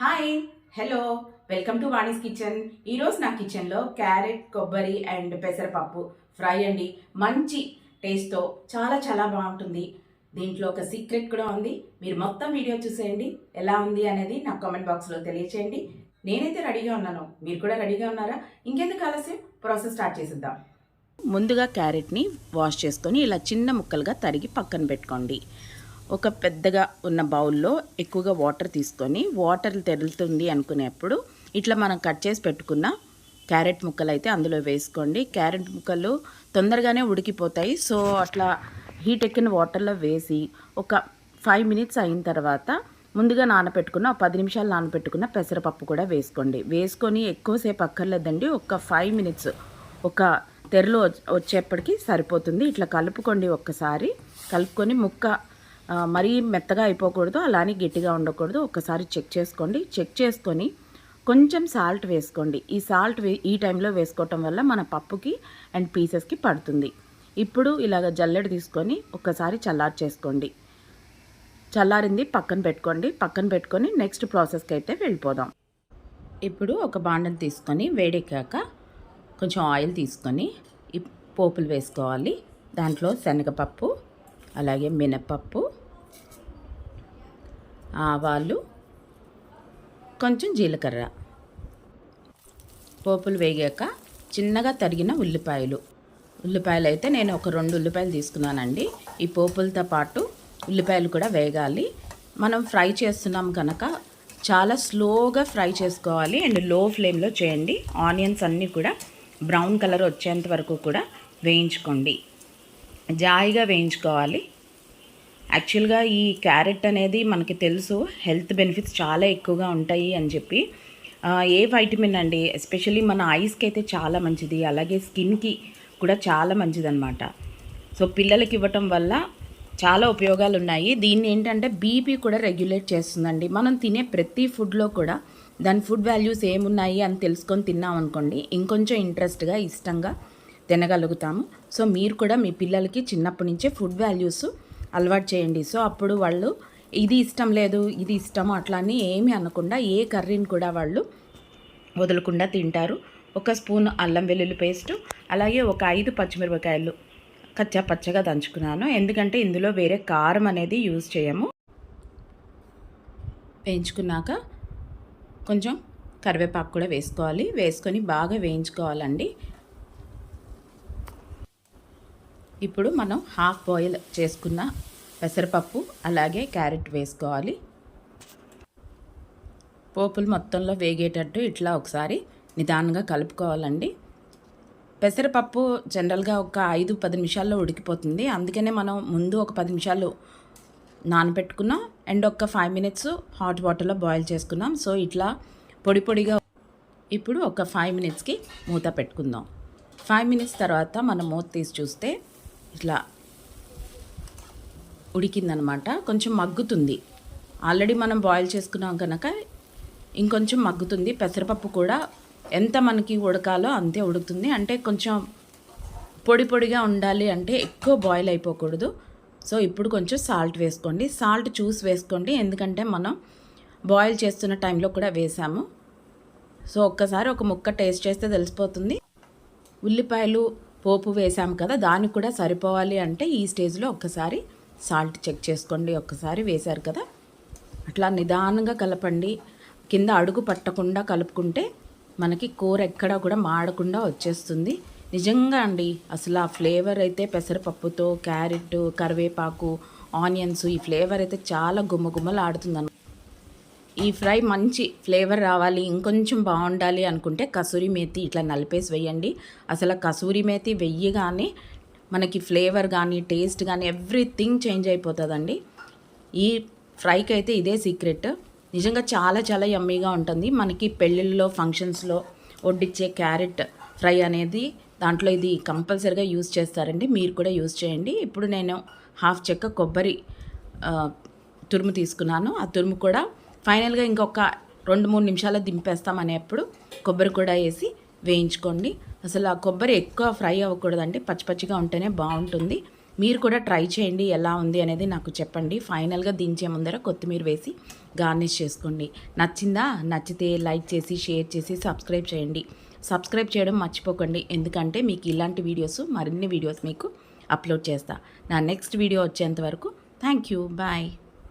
Hi hello welcome to Vani's kitchen ఈరోజు నా కిచెన్లో క్యారెట్ కొబ్బరి అండ్ పెసరపప్పు ఫ్రై అండి. మంచి టేస్ట్తో చాలా చాలా బాగుంటుంది. దీంట్లో ఒక సీక్రెట్ కూడా ఉంది. మీరు మొత్తం వీడియో చూసేయండి. ఎలా ఉంది అనేది నా కామెంట్ బాక్స్లో తెలియచేయండి. నేనైతే రెడీగా ఉన్నాను. మీరు కూడా రెడీగా ఉన్నారా? ఇంకెందుకు ఆలస్యం? ప్రాసెస్ స్టార్ట్ చేసిద్దాం. ముందుగా క్యారెట్ని వాష్ చేసుకొని ఇలా చిన్న ముక్కలుగా తరిగి పక్కన పెట్టుకోండి. ఒక పెద్దగా ఉన్న బౌల్లో ఎక్కువగా వాటర్ తీసుకొని వాటర్ తెరులుతుంది అనుకునేప్పుడు ఇట్లా మనం కట్ చేసి పెట్టుకున్న క్యారెట్ ముక్కలు అయితే అందులో వేసుకోండి. క్యారెట్ ముక్కలు తొందరగానే ఉడికిపోతాయి. సో అట్లా హీట్ ఎక్కిన వాటర్లో వేసి ఒక ఫైవ్ మినిట్స్ అయిన తర్వాత ముందుగా నానపెట్టుకున్న ఒక పది నిమిషాలు నానపెట్టుకున్న పెసరపప్పు కూడా వేసుకోండి. వేసుకొని ఎక్కువసేపు అక్కర్లేదండి. ఒక ఫైవ్ మినిట్స్ ఒక తెరలు వచ్చేప్పటికి సరిపోతుంది. ఇట్లా కలుపుకోండి ఒక్కసారి. కలుపుకొని ముక్క మరీ మెత్తగా అయిపోకూడదు అలానే గట్టిగా ఉండకూడదు. ఒకసారి చెక్ చేసుకోండి. చెక్ చేసుకొని కొంచెం సాల్ట్ వేసుకోండి. ఈ సాల్ట్ వే ఈ టైంలో వేసుకోవటం వల్ల మన పప్పుకి అండ్ పీసెస్కి పడుతుంది. ఇప్పుడు ఇలాగ జల్లెడ తీసుకొని ఒక్కసారి చల్లారి చేసుకోండి చల్లారింది పక్కన పెట్టుకోండి. పక్కన పెట్టుకొని నెక్స్ట్ ప్రాసెస్కి అయితే వెళ్ళిపోదాం. ఇప్పుడు ఒక బాండం తీసుకొని వేడెక్కాక కొంచెం ఆయిల్ తీసుకొని పోపులు వేసుకోవాలి. దాంట్లో శనగపప్పు అలాగే మినపప్పు ఆవాలు కొంచెం జీలకర్ర. పోపులు వేగాక చిన్నగా తరిగిన ఉల్లిపాయలు. ఉల్లిపాయలు అయితే నేను ఒక రెండు ఉల్లిపాయలు తీసుకున్నానండి. ఈ పోపులతో పాటు ఉల్లిపాయలు కూడా వేగాలి. మనం ఫ్రై చేస్తున్నాం కనుక చాలా స్లోగా ఫ్రై చేసుకోవాలి. అండ్లో ఫ్లేమ్లో చేయండి. ఆనియన్స్ అన్నీ కూడా బ్రౌన్ కలర్ వచ్చేంత వరకు కూడా వేయించుకోండి. జాయిగా వేయించుకోవాలి. యాక్చువల్గా ఈ క్యారెట్ అనేది మనకి తెలుసు హెల్త్ బెనిఫిట్స్ చాలా ఎక్కువగా ఉంటాయి అని చెప్పి. ఏ వైటమిన్ అండి? ఎస్పెషల్లీ మన ఐస్కి అయితే చాలా మంచిది అలాగే స్కిన్కి కూడా చాలా మంచిదన్నమాట. సో పిల్లలకి ఇవ్వటం వల్ల చాలా ఉపయోగాలు ఉన్నాయి. దీన్ని ఏంటంటే బీపీ కూడా రెగ్యులేట్ చేస్తుందండి. మనం తినే ప్రతి ఫుడ్లో కూడా దాని ఫుడ్ వాల్యూస్ ఏమున్నాయి అని తెలుసుకొని తిన్నాం అనుకోండి ఇంకొంచెం ఇంట్రెస్ట్గా ఇష్టంగా తినగలుగుతాము. సో మీరు కూడా మీ పిల్లలకి చిన్నప్పటి నుంచే ఫుడ్ వాల్యూస్ అలవాటు చేయండి. సో అప్పుడు వాళ్ళు ఇది ఇష్టం లేదు ఇది ఇష్టం అట్లా అని ఏమీ అనకుండా ఏ కర్రీని కూడా వాళ్ళు వదలకుండా తింటారు. ఒక స్పూన్ అల్లం వెల్లుల్లి పేస్టు అలాగే ఒక ఐదు పచ్చిమిరపకాయలు కచ్చా పచ్చగా దంచుకున్నాను. ఎందుకంటే ఇందులో వేరే కారం అనేది యూజ్ చేయము. వేయించుకున్నాక కొంచెం కరివేపాకు కూడా వేసుకోవాలి. వేసుకొని బాగా వేయించుకోవాలండి. ఇప్పుడు మనం హాఫ్ బాయిల్ చేసుకున్న పెసరపప్పు అలాగే క్యారెట్ వేసుకోవాలి. పోపులు మొత్తంలో వేగేటట్టు ఇట్లా ఒకసారి నిదానంగా కలుపుకోవాలండి. పెసరపప్పు జనరల్గా ఒక ఐదు పది నిమిషాల్లో ఉడికిపోతుంది. అందుకనే మనం ముందు ఒక పది నిమిషాలు నానబెట్టుకున్నాం అండ్ ఒక ఫైవ్ మినిట్స్ హాట్ వాటర్లో బాయిల్ చేసుకున్నాం. సో ఇట్లా పొడి పొడిగా ఇప్పుడు ఒక ఫైవ్ మినిట్స్కి మూత పెట్టుకుందాం. ఫైవ్ మినిట్స్ తర్వాత మనం మూత తీసి చూస్తే ఇట్లా ఉడికిందనమాట. కొంచెం మగ్గుతుంది. ఆల్రెడీ మనం బాయిల్ చేసుకున్నాం కనుక ఇంకొంచెం మగ్గుతుంది. పెసరపప్పు కూడా ఎంత మనకి ఉడకాలో అంతే ఉడుకుతుంది. అంటే కొంచెం పొడి పొడిగా ఉండాలి అంటే ఎక్కువ బాయిల్ అయిపోకూడదు. సో ఇప్పుడు కొంచెం సాల్ట్ వేసుకోండి. సాల్ట్ చూసి వేసుకోండి. ఎందుకంటే మనం బాయిల్ చేస్తున్న టైంలో కూడా వేసాము. సో ఒక్కసారి ఒక ముక్క టేస్ట్ చేస్తే తెలిసిపోతుంది. ఉల్లిపాయలు పోపు వేసాము కదా దానికి కూడా సరిపోవాలి అంటే ఈ స్టేజ్లో ఒక్కసారి సాల్ట్ చెక్ చేసుకోండి ఒక్కసారి వేశారు కదా. అట్లా నిదానంగా కలపండి. కింద అడుగు పట్టకుండా కలుపుకుంటే మనకి కూర ఎక్కడా కూడా మాడకుండా వచ్చేస్తుంది. నిజంగా అండి అసలు ఆ ఫ్లేవర్ అయితే పెసరపప్పుతో క్యారెట్ కరివేపాకు ఆనియన్స్ ఈ ఫ్లేవర్ అయితే చాలా గుమ్మగుమ్మలు ఆడుతుంది ఈ ఫ్రై మంచి ఫ్లేవర్ రావాలి ఇంకొంచెం బాగుండాలి అనుకుంటే కసూరి మేతి ఇట్లా నలిపేసి వేయండి. అసలు కసూరి మేతి వెయ్యగానే మనకి ఫ్లేవర్ కానీ టేస్ట్ కానీ ఎవ్రీథింగ్ చేంజ్ అయిపోతుందండి. ఈ ఫ్రైకి అయితే ఇదే సీక్రెట్. నిజంగా చాలా చాలా యమ్మీగా ఉంటుంది. మనకి పెళ్ళిళ్ళలో ఫంక్షన్స్లో వడ్డిచ్చే క్యారెట్ ఫ్రై అనేది దాంట్లో ఇది కంపల్సరిగా యూజ్ చేస్తారండి. మీరు కూడా యూజ్ చేయండి. ఇప్పుడు నేను హాఫ్ చెక్క కొబ్బరి తురుము తీసుకున్నాను. ఆ తురుము కూడా ఫైనల్గా ఇంకొక రెండు మూడు నిమిషాలు దింపేస్తాం అనేప్పుడు కొబ్బరి కూడా వేసి వేయించుకోండి. అసలు ఆ కొబ్బరి ఎక్కువ ఫ్రై అవ్వకూడదండి పచ్చి పచ్చిగా ఉంటేనే బాగుంటుంది. మీరు కూడా ట్రై చేయండి ఎలా ఉంది అనేది నాకు చెప్పండి. ఫైనల్గా దించే ముందర కొత్తిమీర వేసి గార్నిష్ చేసుకోండి. నచ్చిందా? నచ్చితే లైక్ చేసి షేర్ చేసి సబ్స్క్రైబ్ చేయండి. సబ్స్క్రైబ్ చేయడం మర్చిపోకండి. ఎందుకంటే మీకు ఇలాంటి వీడియోస్ మరిన్ని వీడియోస్ మీకు అప్లోడ్ చేస్తా. నా నెక్స్ట్ వీడియో వచ్చేంత వరకు థ్యాంక్ యూ. బాయ్.